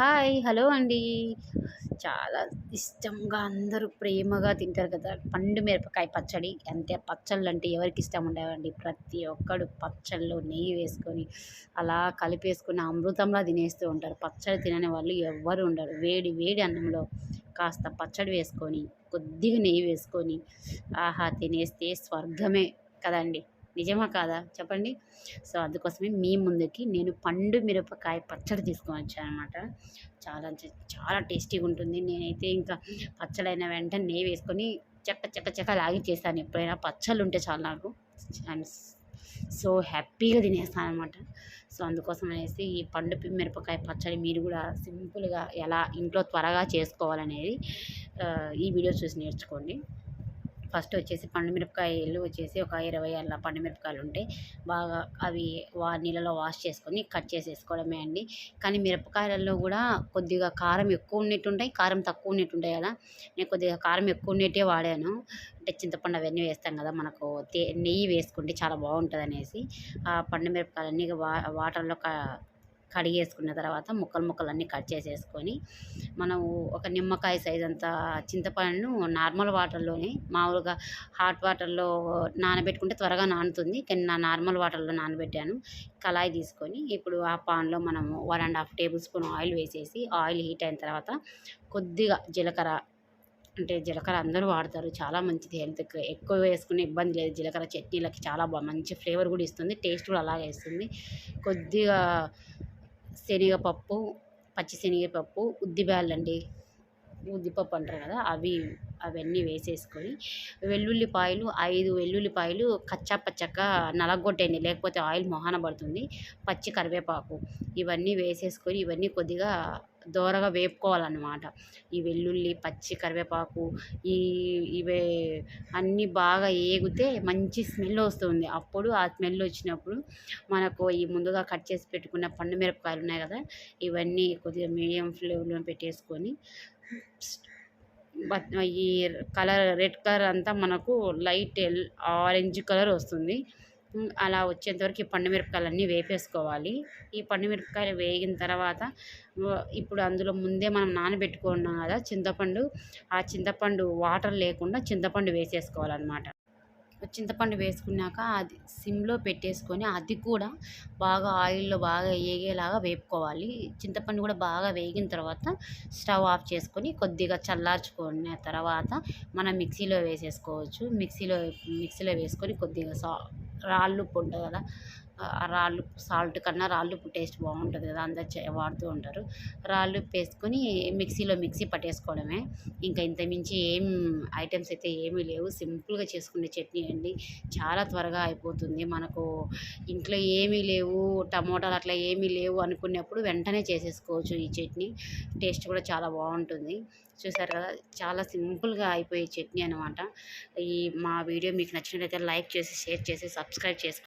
Hi hello అండి. చాలా ఇష్టంగా అందరూ ప్రేమగా తింటారు కదా. పండు మిరపకాయ పచ్చడి అంటే పచ్చళ్ళు అంటే ఎవరికి ఇష్టం ఉండవండి. ప్రతి ఒక్కడు పచ్చళ్ళు నెయ్యి వేసుకొని అలా కలిపేసుకుని అమృతంలా తినేస్తూ ఉంటారు. పచ్చడి తినని వాళ్ళు ఎవ్వరు ఉండరు. వేడి వేడి అన్నంలో కాస్త పచ్చడి వేసుకొని కొద్దిగా నెయ్యి వేసుకొని ఆహా తినేస్తే స్వర్గమే కదండి. నిజమా కాదా? చెప్పండి. సో అందుకోసమే మీ ముందుకి నేను పండు మిరపకాయ పచ్చడి తీసుకొని వచ్చాను అనమాట చాలా చాలా టేస్టీగా ఉంటుంది. నేనైతే ఇంకా పచ్చడైన వెంటనే నెయ్యి వేసుకొని చెక్క చెక్క చెక్క లాగి చేస్తాను. ఎప్పుడైనా పచ్చళ్ళు ఉంటే చాలు నాకు. సో హ్యాపీగా తినేస్తాను అనమాట సో అందుకోసం అనేసి ఈ పండు మిరపకాయ పచ్చడి మీరు కూడా సింపుల్గా ఎలా ఇంట్లో త్వరగా చేసుకోవాలనేది ఈ వీడియో చూసి నేర్చుకోండి. ఫస్ట్ వచ్చేసి పండుమిరపకాయలు వచ్చేసి ఒక ఇరవై అలా పండు మిరపకాయలు ఉంటాయి బాగా అవి వా నీళ్ళలో వాష్ చేసుకొని కట్ చేసేసుకోవడమే అండి. కానీ మిరపకాయలలో కూడా కొద్దిగా కారం ఎక్కువ ఉన్నట్టుంటాయి కారం తక్కువ ఉన్నట్టుంటాయి కదా. నేను కొద్దిగా కారం ఎక్కువ ఉన్నట్టే వాడాను. అంటే చింతపండు అవన్నీ వేస్తాం కదా మనకు నెయ్యి వేసుకుంటే చాలా బాగుంటుంది అనేసి ఆ పండు మిరపకాయలన్నీ వా వాటర్లో కడిగేసుకున్న తర్వాత ముక్కలు ముక్కలు అన్నీ కట్ చేసేసుకొని మనం ఒక నిమ్మకాయ సైజ్ అంత చింతపండును నార్మల్ వాటర్లోనే మామూలుగా హాట్ వాటర్లో నానబెట్టుకుంటే త్వరగా నానుతుంది. కానీ నా నార్మల్ వాటర్లో నానబెట్టాను. కళాయి తీసుకొని ఇప్పుడు ఆ పాన్లో మనము one and half tablespoon oil వేసేసి ఆయిల్ హీట్ అయిన తర్వాత కొద్దిగా జీలకర్ర అంటే జీలకర్ర అందరూ వాడతారు. చాలా మంచిది. హెల్త్కి ఎక్కువ వేసుకునే ఇబ్బంది లేదు. జీలకర్ర చట్నీలకి చాలా బాగా మంచి ఫ్లేవర్ కూడా ఇస్తుంది. టేస్ట్ కూడా అలాగే ఇస్తుంది. కొద్దిగా శనగపప్పు పచ్చి శనగపప్పు ఉద్దిబ్యాలండి. ఉద్దిపప్పు అంటారు కదా అవి అవన్నీ వేసేసుకొని వెల్లుల్లిపాయలు ఐదు వెల్లుల్లిపాయలు కచ్చా పచ్చగా నలగొట్టండి లేకపోతే ఆయిల్ మొహాన పడుతుంది. పచ్చి కరివేపాకు. ఇవన్నీ వేసేసుకొని ఇవన్నీ కొద్దిగా దోరగా వేపుకోవాలన్నమాట. ఈ వెల్లుల్లి పచ్చి కరివేపాకు ఈ ఇవే అన్నీ బాగా ఏగితే మంచి స్మెల్ వస్తుంది. అప్పుడు ఆ స్మెల్ వచ్చినప్పుడు మనకు ఈ ముందుగా కట్ చేసి పెట్టుకున్న పండు మిరపకాయలు ఉన్నాయి కదా ఇవన్నీ కొద్దిగా మీడియం ఫ్లేమ్లో పెట్టేసుకొని ఈ కలర్ రెడ్ కలర్ అంతా మనకు లైట్ ఆరెంజ్ కలర్ వస్తుంది. అలా వచ్చేంతవరకు ఈ పండు వేపేసుకోవాలి. ఈ పండు మిరపకాయలు వేగిన తర్వాత ఇప్పుడు అందులో ముందే మనం నానబెట్టుకున్నాం కదా చింతపండు. ఆ చింతపండు వాటర్ లేకుండా చింతపండు వేసేసుకోవాలన్నమాట. చింతపండు వేసుకున్నాక అది సిమ్లో పెట్టేసుకొని అది కూడా బాగా ఆయిల్లో బాగా వేగేలాగా వేపుకోవాలి. చింతపండు కూడా బాగా వేగిన తర్వాత స్టవ్ ఆఫ్ చేసుకొని కొద్దిగా చల్లార్చుకున్న తర్వాత మనం మిక్సీలో వేసేసుకోవచ్చు. మిక్సీలో మిక్సీలో వేసుకొని కొద్దిగా సా రాళ్ళు ఉప్పు ఉంటుంది కదా. రాళ్ళు సాల్ట్ కన్నా రాళ్ళు ఉప్పు టేస్ట్ బాగుంటుంది కదా అందరు వాడుతూ ఉంటారు. రాళ్ళు ఉప్పు వేసుకొని మిక్సీలో మిక్సీ పట్టేసుకోవడమే. ఇంకా ఇంతమించి ఏం ఐటమ్స్ అయితే ఏమీ లేవు. సింపుల్గా చేసుకునే చట్నీ అండి. చాలా త్వరగా అయిపోతుంది. మనకు ఇంట్లో ఏమీ లేవు టమోటాలు అట్లా ఏమీ లేవు అనుకున్నప్పుడు వెంటనే చేసేసుకోవచ్చు ఈ చట్నీ. టేస్ట్ కూడా చాలా బాగుంటుంది. చూసారు కదా చాలా సింపుల్గా అయిపోయే చట్నీ అనమాట ఈ మా వీడియో మీకు నచ్చినట్లయితే లైక్ చేసి షేర్ చేసి సబ్స్క్రైబ్ చేసుకోండి